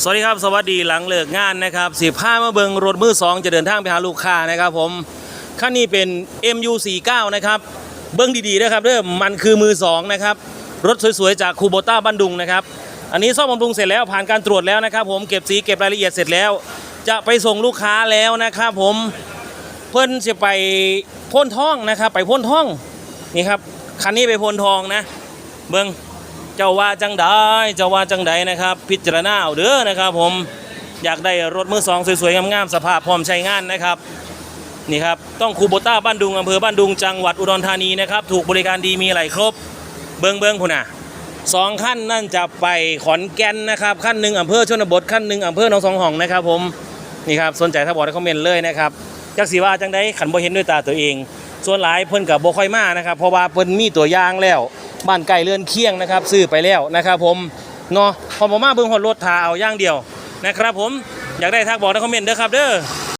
สวัสดีครับ สวัสดีหลังเลิกงานนะครับสิบห้ามาเบิงรถมือสองจะเดินทางไปหาลูกค้านะครับผมคันนี้เป็น MU49 นะครับ เบิ้งดีๆนะครับเริ่มมันคือมือสองนะครับ รถสวยๆ จากคูโบต้าบ้านดุงนะครับ อันนี้ซ่อมบำรุงเสร็จแล้วผ่านการตรวจแล้วนะครับ ผมเก็บสีเก็บรายละเอียดเสร็จแล้ว จะไปส่งลูกค้าแล้วนะครับผมเพิ่นจะไปพ่นท่องนะครับ ไปพ่นท่องนี่ครับคันนี้ไปพ่นทองนะ เบิ้ง เจ้าว่าจังไดเจ้าว่าจังไดนะครับ พิจารณาเอาเด้อนะครับ ผมอยากได้รถมือสองสวยๆงามๆสภาพพร้อมใช้งานนะครับนี่ครับต้องคูโบต้าบ้านดุงอำเภอบ้านดุงจังหวัดอุดรธานีนะครับถูกบริการดีมีไหลครบ เบิงเบิงพุ่นน่ะสองขั้นนั่นจะไปขอนแก่นนะครับขั้นหนึ่งอำเภอชนบทขั้นหนึ่งอำเภอหนองสองห้องนะครับผมนี่ครับสนใจถ้าบอกในคอมเมนต์เลยนะครับจักสีว่าจังได้ขันบ่เห็นด้วยตาตัวเอง ส่วนหลายเพิ่นกับบ่ค่อยมานะครับเพราะว่าเพิ่นมีตัวอย่างแล้ว บ้านไก่เรือนเคียงนะครับ ซื้อไปแล้วนะครับ ผมเนาะพอมามาเบิ่งหดรถทาเอาอย่างเดียวนะครับ ผมอยากได้ทักบอกในคอมเมนต์เด้อครับเด้อ